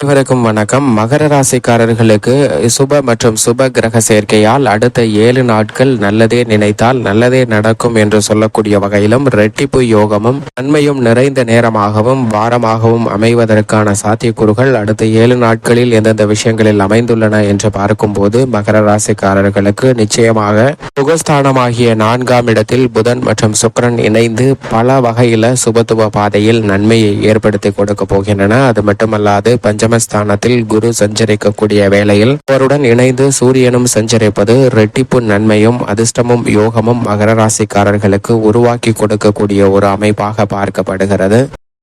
அனைவருக்கும் வணக்கம். மகர ராசிக்காரர்களுக்கு சுப மற்றும் சுப கிரக சேர்க்கையால் அடுத்த ஏழு நாட்கள் நல்லதே நினைத்தால் நல்லதே நடக்கும் என்று சொல்லக்கூடிய வகையிலும் ரெட்டிப்பு யோகமும் நன்மையும் நிறைந்த நேரமாகவும் வாரமாகவும் அமைவதற்கான சாத்தியக்கூறுகள் அடுத்த ஏழு நாட்களில் எந்தெந்த விஷயங்களில் அமைந்துள்ளன என்று பார்க்கும்போது மகர ராசிக்காரர்களுக்கு நிச்சயமாக சுகஸ்தானமாகிய நான்காம் இடத்தில் புதன் மற்றும் சுக்கிரன் இணைந்து பல வகையில சுபத்துவ பாதையில் நன்மையை ஏற்படுத்தி கொடுக்க போகின்றன. அது மட்டுமல்லாது பஞ்ச பஞ்சமஸ்தானத்தில் குரு சஞ்சரிக்கக்கூடிய வேளையில் அவருடன் இணைந்து சூரியனும் சஞ்சரிப்பது ரெட்டிப்பு நன்மையும் அதிர்ஷ்டமும் யோகமும் மகர ராசிக்காரர்களுக்கு உருவாக்கி கொடுக்கக்கூடிய ஒரு அமைப்பாக பார்க்கப்படுகிறது.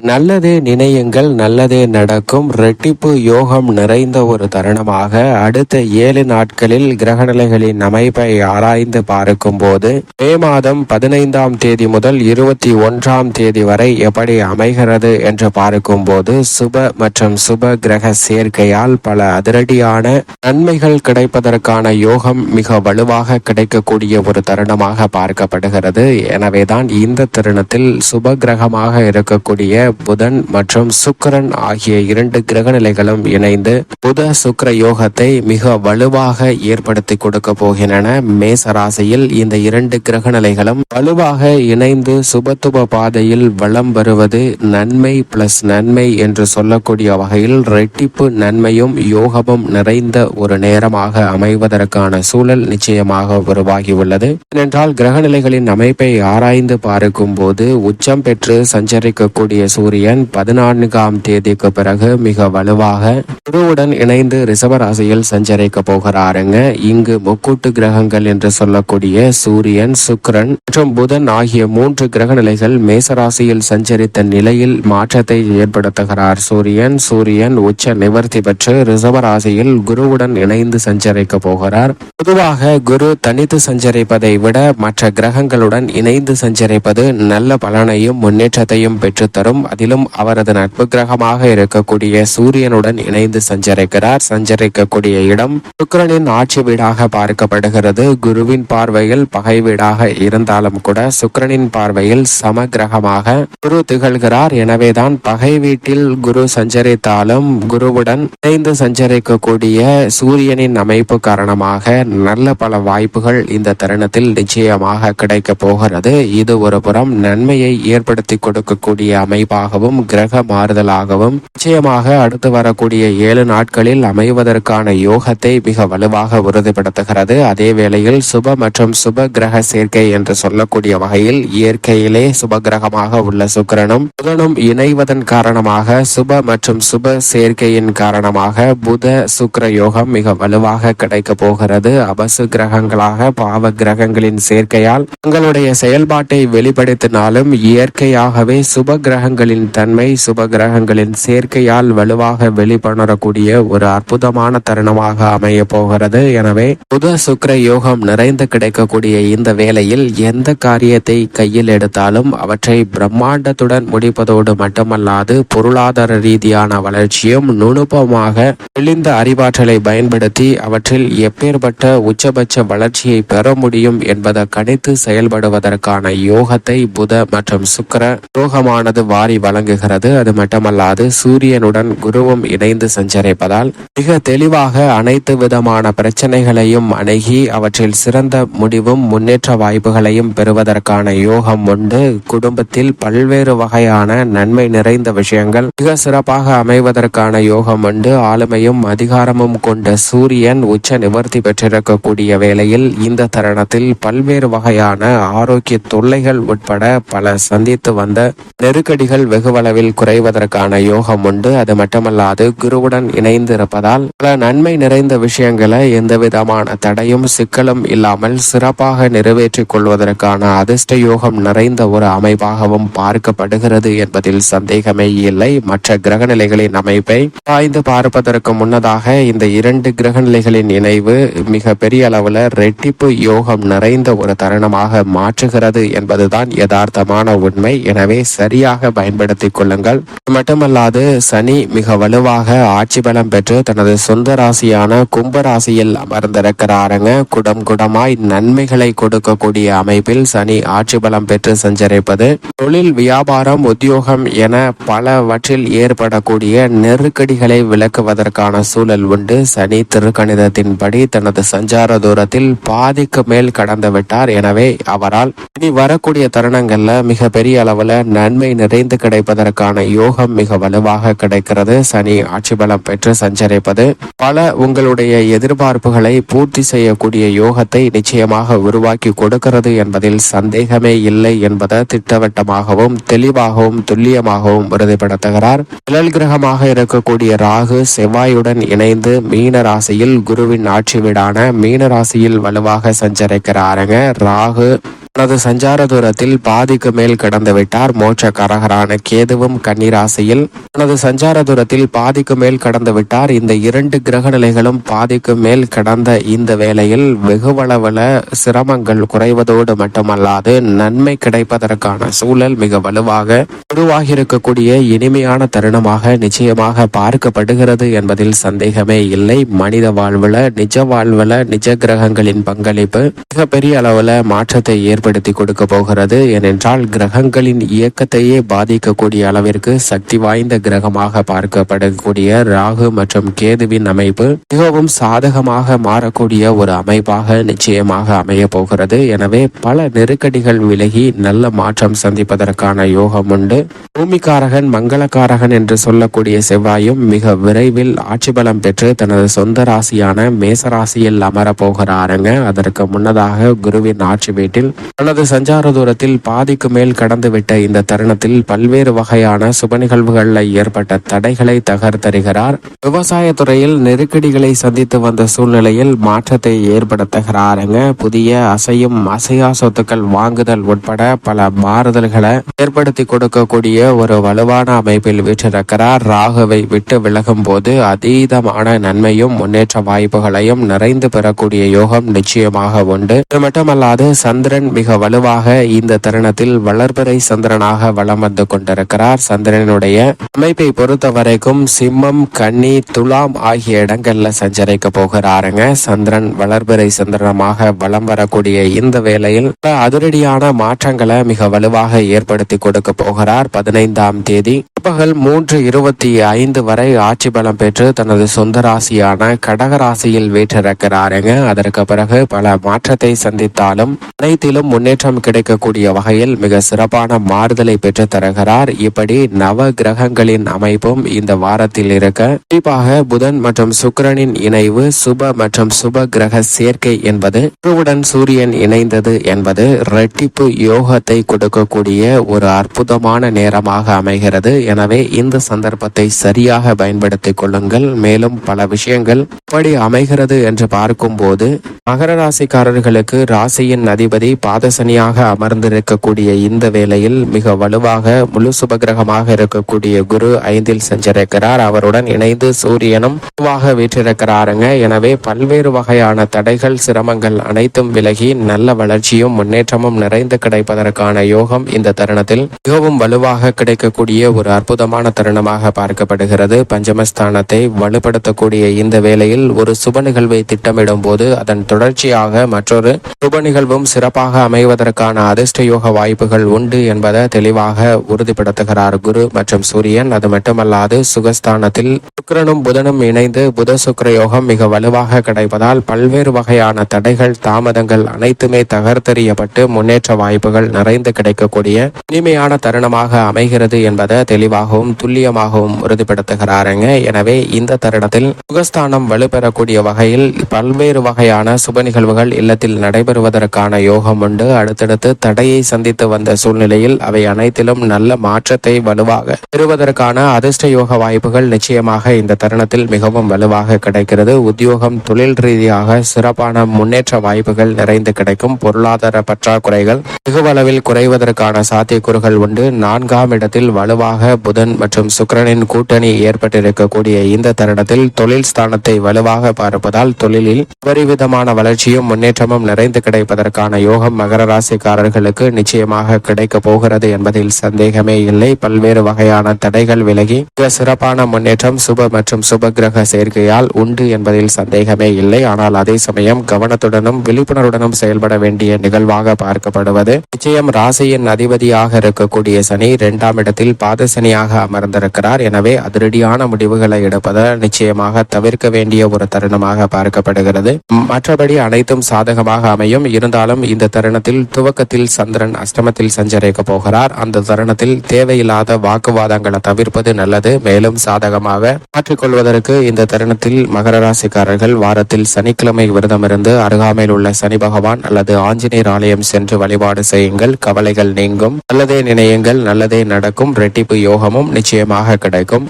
நல்லதே நினையுங்கள் நல்லதே நடக்கும். ரெட்டிப்பு யோகம் நிறைந்த ஒரு தருணமாக அடுத்த ஏழு நாட்களில் கிரகநிலைகளின் அமைப்பை ஆராய்ந்து பார்க்கும்போது மே மாதம் பதினைந்தாம் தேதி முதல் இருபத்தி ஒன்றாம் தேதி வரை எப்படி அமைகிறது என்று பார்க்கும்போது சுப மற்றும் சுப கிரக சேர்க்கையால் பல அதிரடியான நன்மைகள் கிடைப்பதற்கான யோகம் மிக வலுவாக கிடைக்கக்கூடிய ஒரு தருணமாக பார்க்கப்படுகிறது. எனவேதான் இந்த தருணத்தில் சுப கிரகமாக இருக்கக்கூடிய புதன் மற்றும் சுக்கரன் ஆகிய இரண்டு கிரக நிலைகளும் இணைந்து புத சுக்கர யோகத்தை மிக வலுவாக ஏற்படுத்தி கொடுக்க போகின்றன. மேச ராசியில் இந்த இரண்டு கிரக நிலைகளும் வலுவாக இணைந்து சுபத்துவ பாதையில் வளம் வருவது நன்மை பிளஸ் நன்மை என்று சொல்லக்கூடிய வகையில் ரெட்டிப்பு நன்மையும் யோகமும் நிறைந்த ஒரு நேரமாக அமைவதற்கான சூழல் நிச்சயமாக உருவாகியுள்ளது. ஏனென்றால் கிரகநிலைகளின் அமைப்பை ஆராய்ந்து பார்க்கும் போது உச்சம் பெற்று சஞ்சரிக்கக்கூடிய சூரியன் பதினான்காம் தேதிக்கு பிறகு மிக வலுவாக குருவுடன் இணைந்து ரிசவராசியில் சஞ்சரிக்க போகிறாருங்க. இங்கு முக்கூட்டு கிரகங்கள் என்று சொல்லக்கூடிய சூரியன் சுக்கிரன் மற்றும் புதன் ஆகிய மூன்று கிரக நிலைகள் மேசராசியில் சஞ்சரித்த நிலையில் மாற்றத்தை ஏற்படுத்துகிறார். சூரியன் சூரியன் உச்ச நிவர்த்தி பெற்று ரிசவராசியில் குருவுடன் இணைந்து சஞ்சரிக்க போகிறார். பொதுவாக குரு தனித்து சஞ்சரிப்பதை விட மற்ற கிரகங்களுடன் இணைந்து சஞ்சரிப்பது நல்ல பலனையும் முன்னேற்றத்தையும் பெற்றுத்தரும். அதிலும் அவரது நட்பு கிரகமாக இருக்கக்கூடிய சூரியனுடன் இணைந்து சஞ்சரிக்கிறார். சஞ்சரிக்கக்கூடிய இடம் சுக்கரனின் ஆட்சி வீடாக பார்க்கப்படுகிறது. குருவின் பார்வையில் பகை வீடாக இருந்தாலும் கூட சுக்கரனின் பார்வையில் சம கிரகமாக குரு திகழ்கிறார். எனவேதான் பகை வீட்டில் குரு சஞ்சரித்தாலும் குருவுடன் இணைந்து சஞ்சரிக்கக்கூடிய சூரியனின் அமைப்பு காரணமாக நல்ல பல வாய்ப்புகள் இந்த தருணத்தில் நிச்சயமாக கிடைக்க போகிறது. இது ஒரு புறம் நன்மையை ஏற்படுத்தி கொடுக்கக்கூடிய அமைப்பாகவும் கிரக மாறுதலாகவும் நிச்சயமாக அடுத்து வரக்கூடிய ஏழு நாட்களில் அமைவதற்கான யோகத்தை மிக வலுவாக உறுதிப்படுத்துகிறது. அதே வேளையில் சுப மற்றும் சுப கிரக சேர்க்கை என்று சொல்லக்கூடிய வகையில் இயற்கையிலே சுப கிரகமாக உள்ள சுக்கிரனும் புதனும் இணைவதன் காரணமாக சுப மற்றும் சுப சேர்க்கையின் காரணமாக புத சுக்கர யோகம் மிக வலுவாக கிடைக்க போகிறது. அபசு கிரகங்களாக பாவ கிரகங்களின் சேர்க்கையால் தங்களுடைய செயல்பாட்டை வெளிப்படுத்தினாலும் இயற்கையாகவே சுப கிரகங்கள் கிரகங்களின் தன்மை சுப கிரகங்களின் சேர்க்கையால் வலுவாக வெளிப்பணரக்கூடிய ஒரு அற்புதமான தருணமாக அமைய போகிறது. எனவே புத சுக்கிர யோகம் நிறைந்து கிடைக்கக்கூடிய இந்த வேளையில் எந்த காரியத்தை கையில் எடுத்தாலும் அவற்றை பிரம்மாண்டத்துடன் முடிப்பதோடு மட்டுமல்லாது பொருளாதார ரீதியான வளர்ச்சியும் நுணுப்பமாக தெளிந்த அறிவாற்றலை பயன்படுத்தி அவற்றில் எப்பேற்பட்ட உச்சபட்ச வளர்ச்சியை பெற முடியும் என்பதை கணித்து செயல்படுவதற்கான யோகத்தை புத மற்றும் சுக்கர யோகமானது வாரி வழங்குகிறது. அது மட்டுமல்லாது சூரியனுடன் குருவும் இணைந்து சஞ்சரிப்பதால் மிக தெளிவாக அனைத்து விதமான பிரச்சனைகளையும் அணுகி அவற்றில் சிறந்த முடிவும் முன்னேற்ற வாய்ப்புகளையும் பெறுவதற்கான யோகம் உண்டு. குடும்பத்தில் பல்வேறு வகையான நன்மை நிறைந்த விஷயங்கள் மிக சிறப்பாக அமைவதற்கான யோகம் உண்டு. ஆளுமையும் அதிகாரமும் கொண்ட சூரியன் உச்ச நிவர்த்தி பெற்றிருக்கக்கூடிய வேளையில் இந்த தருணத்தில் பல்வேறு வகையான ஆரோக்கிய தொல்லைகள் உட்பட பல சந்தித்து வந்த நெருக்கடிகள் வெகுவளவில் குறைவதற்கான யோகம் உண்டு. அது மட்டுமல்லாது குருவுடன் இணைந்து இருப்பதால் பல நன்மை நிறைந்த விஷயங்களை எந்த விதமான தடையும் சிக்கலும் இல்லாமல் சிறப்பாக நிறைவேற்றிக் கொள்வதற்கான அதிர்ஷ்ட யோகம் நிறைந்த ஒரு அமைப்பாகவும் பார்க்கப்படுகிறது என்பதில் சந்தேகமே இல்லை. மற்ற கிரகநிலைகளின் அமைப்பை ஆய்ந்து பார்ப்பதற்கு முன்னதாக இந்த இரண்டு கிரகநிலைகளின் இணைவு மிக பெரிய அளவுல ரெட்டிப்பு யோகம் நிறைந்த ஒரு தருணமாக மாற்றுகிறது என்பதுதான் யதார்த்தமான உண்மை. எனவே சரியாக பயன்படுத்திக் கொள்ளுங்கள். மட்டுமல்லாது சனி மிக வலுவாக ஆட்சி பலம் பெற்று தனது சொந்த ராசியான கும்ப ராசியில் அமர்ந்திருக்கிறாருங்க. குடம் குடமாய் நன்மைகளை கொடுக்கக்கூடிய அமைப்பில் சனி ஆட்சி பலம் பெற்று சஞ்சரிப்பது தொழில் வியாபாரம் உத்தியோகம் என பலவற்றில் ஏற்படக்கூடிய நெருக்கடிகளை விளக்குவதற்கான சூழல் உண்டு. சனி திருக்கணிதத்தின்படி தனது சஞ்சார தூரத்தில் பாதிக்கு மேல் கடந்து விட்டார். எனவே அவரால் இனி வரக்கூடிய தருணங்கள்ல மிகப்பெரிய அளவுல நன்மை நிறைந்து கிடைப்பதற்கான யோகம் மிக வலுவாக கிடைக்கிறது. சனி ஆட்சி பலம் பெற்று சஞ்சரிப்பது. பல உங்களுடைய எதிர்பார்ப்புகளை பூர்த்தி செய்யக்கூடிய யோகத்தை நிச்சயமாக உருவாக்கி கொடுக்கிறது என்பதில் சந்தேகமே இல்லை என்பதை திட்டவட்டமாகவும் தெளிவாகவும் துல்லியமாகவும் உறுதிப்படுத்துகிறார். நிழல் கிரகமாக இருக்கக்கூடிய ராகு செவ்வாயுடன் இணைந்து மீன ராசியில் குருவின் ஆட்சி வீடான மீன ராசியில் வலுவாக சஞ்சரிக்கிறாருங்க. ராகு தனது சஞ்சார தூரத்தில் பாதிக்கு மேல் கடந்து விட்டார். மோட்ச கரகரான கேதுவும் கன்னிராசியில் தனது சஞ்சார தூரத்தில் பாதிக்கு மேல் கடந்து விட்டார். இந்த இரண்டு கிரக நிலைகளும் பாதிக்கு மேல் கடந்த இந்த வேளையில் வெகுவளவுல சிரமங்கள் குறைவதோடு மட்டுமல்லாது நன்மை கிடைப்பதற்கான சூழல் மிக வலுவாக உருவாகி இருக்கக்கூடிய இனிமையான தருணமாக நிச்சயமாக பார்க்கப்படுகிறது என்பதில் சந்தேகமே இல்லை. மனித வாழ்வுல நிஜ வாழ்வுல நிஜ கிரகங்களின் பங்களிப்பு மிகப்பெரிய அளவுல மாற்றத்தை ஏற்படுத்தி கொடுக்க போகிறது. ஏனென்றால் கிரகங்களின் இயக்கத்தையே பாதிக்கக்கூடிய அளவிற்கு சக்தி வாய்ந்த கிரகமாக பார்க்கப்படக்கூடிய ராகு மற்றும் கேதுவின் அமைப்பு மிகவும் சாதகமாக மாறக்கூடிய ஒரு அமைப்பாக நிச்சயமாக அமைய போகிறது. எனவே பல நெருக்கடிகள் விலகி நல்ல மாற்றம் சந்திப்பதற்கான யோகம் உண்டு. பூமிக்காரகன் மங்களக்காரகன் என்று சொல்லக்கூடிய செவ்வாயும் மிக விரைவில் ஆட்சி பலம் பெற்று தனது சொந்த ராசியான மேசராசியில் அமர போகிறாருங்க. அதற்கு முன்னதாக குருவின் ஆட்சி வீட்டில் தனது சஞ்சார தூரத்தில் பாதிக்கு மேல் கடந்துவிட்ட இந்த தருணத்தில் பல்வேறு வகையான சுப நிகழ்வுகளில் ஏற்பட்ட தடைகளை தகர்த்தருகிறார் விவசாய துறையில் நெருக்கடிகளை சந்தித்து வந்த சூழ்நிலையில் மாற்றத்தை ஏற்படுத்துகிறாருங்க. புதிய அசையும் அசையா சொத்துக்கள் வாங்குதல் உட்பட பல மாறுதல்களை ஏற்படுத்தி கொடுக்கக்கூடிய ஒரு வலுவான அமைப்பில் வீற்றிருக்கிறார். ராகுவை விட்டு விலகும் போது அதீதமான நன்மையும் முன்னேற்ற வாய்ப்புகளையும் நிறைந்து பெறக்கூடிய யோகம் நிச்சயமாக உண்டு. இது மட்டுமல்லாது சந்திரன் மிக வலுவாக இந்த தருணத்தில் வளர்பிறை சந்திரனாக வலம் வந்து கொண்டிருக்கிறார். சந்திரனுடைய அமைப்பை பொறுத்த வரைக்கும் சிம்மம் கன்னி துலாம் ஆகிய இடங்கள்ல சஞ்சரிக்க போகிறாருங்க. சந்திரன் வளர்பிறை சந்திரனமாக வலம் வரக்கூடிய இந்த வேளையில் அதிரடியான மாற்றங்களை மிக வலுவாக ஏற்படுத்தி கொடுக்க போகிறார். பதினைந்தாம் தேதி பிற்பகல் மூன்று இருபத்தி ஐந்து வரை ஆட்சி பலம் பெற்று தனது சொந்த ராசியான கடக ராசியில் வீற்றிருக்கிறாருங்க அதற்கு பிறகு பல மாற்றத்தை சந்தித்தாலும் அனைத்திலும் முன்னேற்றம் கிடைக்கக்கூடிய வகையில் மிக சிறப்பான மாறுதலை பெற்று தருகிறார். இப்படி நவ கிரகங்களின் அமைப்பும் இந்த வாரத்தில் இருக்க குறிப்பாக புதன் மற்றும் சுக்கிரனின் இணைவு சுப மற்றும் சுப கிரக சேர்க்கை என்பது குருவுடன் சூரியன் இணைந்தது என்பது ரெட்டிப்பு யோகத்தை கொடுக்கக்கூடிய ஒரு அற்புதமான நேரமாக அமைகிறது எனவே இந்த சந்தர்ப்பத்தை சரியாக பயன்படுத்திக் கொள்ளுங்கள். மேலும் பல விஷயங்கள் எப்படி அமைகிறது என்று பார்க்கும்போது மகர ராசிக்காரர்களுக்கு ராசியின் அதிபதி பாதசனியாக அமர்ந்திருக்கக்கூடிய இந்த வேளையில் மிக வலுவாக முழு சுபகிரகமாக இருக்கக்கூடிய குரு ஐந்தில் சென்றிருக்கிறார். அவருடன் இணைந்து சூரியனும் வலுவாக வீற்றிருக்கிறாருங்க. எனவே பல்வேறு வகையான தடைகள் சிரமங்கள் அனைத்தும் விலகி நல்ல வளர்ச்சியும் முன்னேற்றமும் நிறைந்து கிடைப்பதற்கான யோகம் இந்த தருணத்தில் மிகவும் வலுவாக கிடைக்கக்கூடிய ஒரு அற்புதமான தருணமாக பார்க்கப்படுகிறது. பஞ்சமஸ்தானத்தை வலுப்படுத்தக்கூடிய இந்த வேளையில் ஒரு சுப நிகழ்வை திட்டமிடும் போது அதன் தொடர்ச்சியாக மற்றொரு சுப நிகழ்வும் சிறப்பாக அமைவதற்கான அதிர்ஷ்ட யோக வாய்ப்புகள் உண்டு என்பதை தெளிவாக உறுதிப்படுத்துகிறார் குரு மற்றும் சூரியன். அது மட்டுமல்லாது சுகஸ்தானத்தில் சுக்கிரனும் புதனும் இணைந்து புத சுக்கர யோகம் மிக வலுவாக கிடைப்பதால் பல்வேறு வகையான தடைகள் தாமதங்கள் அனைத்துமே தகர்த்தெறியப்பட்டு முன்னேற்ற வாய்ப்புகள் நிறைந்து கிடைக்கக்கூடிய இனிமையான தருணமாக அமைகிறது என்பதை தெளிவாக தெளிவாகவும் துல்லியமாகவும் உறுதிப்படுத்துகிறாருங்க. எனவே இந்த தருணத்தில் சுகஸ்தானம் வலுப்பெறக்கூடிய வகையில் பல்வேறு வகையான சுப நிகழ்வுகள் இல்லத்தில் நடைபெறுவதற்கான யோகம் உண்டு. அடுத்தடுத்து தடையை சந்தித்து வந்த சூழ்நிலையில் அவை அனைத்திலும் நல்ல மாற்றத்தை வலுவாக பெறுவதற்கான அதிர்ஷ்ட யோக வாய்ப்புகள் நிச்சயமாக இந்த தருணத்தில் மிகவும் வலுவாக கிடைக்கிறது. உத்தியோகம் தொழில் ரீதியாக சிறப்பான முன்னேற்ற வாய்ப்புகள் நிறைந்து கிடைக்கும். பொருளாதார பற்றாக்குறைகள் வெகுவளவில் குறைவதற்கான சாத்தியக்கூறுகள் உண்டு. நான்காம் இடத்தில் வலுவாக புதன் மற்றும் சுக்கிரனின் கூட்டணி ஏற்பட்டிருக்கக்கூடிய இந்த தருணத்தில் தொழில் ஸ்தானத்தை வலுவாக பார்ப்பதால் தொழிலில் அபரிவிதமான வளர்ச்சியும் முன்னேற்றமும் நிறைந்து கிடைப்பதற்கான யோகம் மகர ராசிக்காரர்களுக்கு நிச்சயமாக கிடைக்க போகிறது என்பதில் சந்தேகமே இல்லை. பல்வேறு வகையான தடைகள் விலகி மிக சிறப்பான முன்னேற்றம் சுப மற்றும் சுப கிரக சேர்க்கையால் உண்டு என்பதில் சந்தேகமே இல்லை. ஆனால் அதே சமயம் கவனத்துடனும் விழிப்புணர்வுடனும் செயல்பட வேண்டிய நிகழ்வாக பார்க்கப்படுவது. நிச்சயம் ராசியின் அதிபதியாக இருக்கக்கூடிய சனி இரண்டாம் இடத்தில் பாதசனி சனியாக அமர்ந்திருக்கிறார். எனவே அதிரடியான முடிவுகளை எடுப்பது நிச்சயமாக தவிர்க்க வேண்டிய ஒரு தருணமாக பார்க்கப்படுகிறது. மற்றபடி அனைத்தும் சாதகமாக அமையும். இருந்தாலும் இந்த தருணத்தில் துவக்கத்தில் சந்திரன் அஷ்டமத்தில் சஞ்சரிக்க போகிறார். அந்த தருணத்தில் தேவையில்லாத வாக்குவாதங்களை தவிர்ப்பது நல்லது. மேலும் சாதகமாக மாற்றிக்கொள்வதற்கு இந்த தருணத்தில் மகர ராசிக்காரர்கள் வாரத்தில் சனிக்கிழமை விரதமிருந்து அருகாமையில் உள்ள சனி பகவான் அல்லது ஆஞ்சநேயர் ஆலயம் சென்று வழிபாடு செய்யுங்கள். கவலைகள் நீங்கும். நல்லதே நினையுங்கள். நல்லதே நடக்கும். ரெட்டிப்பு யோகமும் நிச்சயமாக கிடைக்கும்.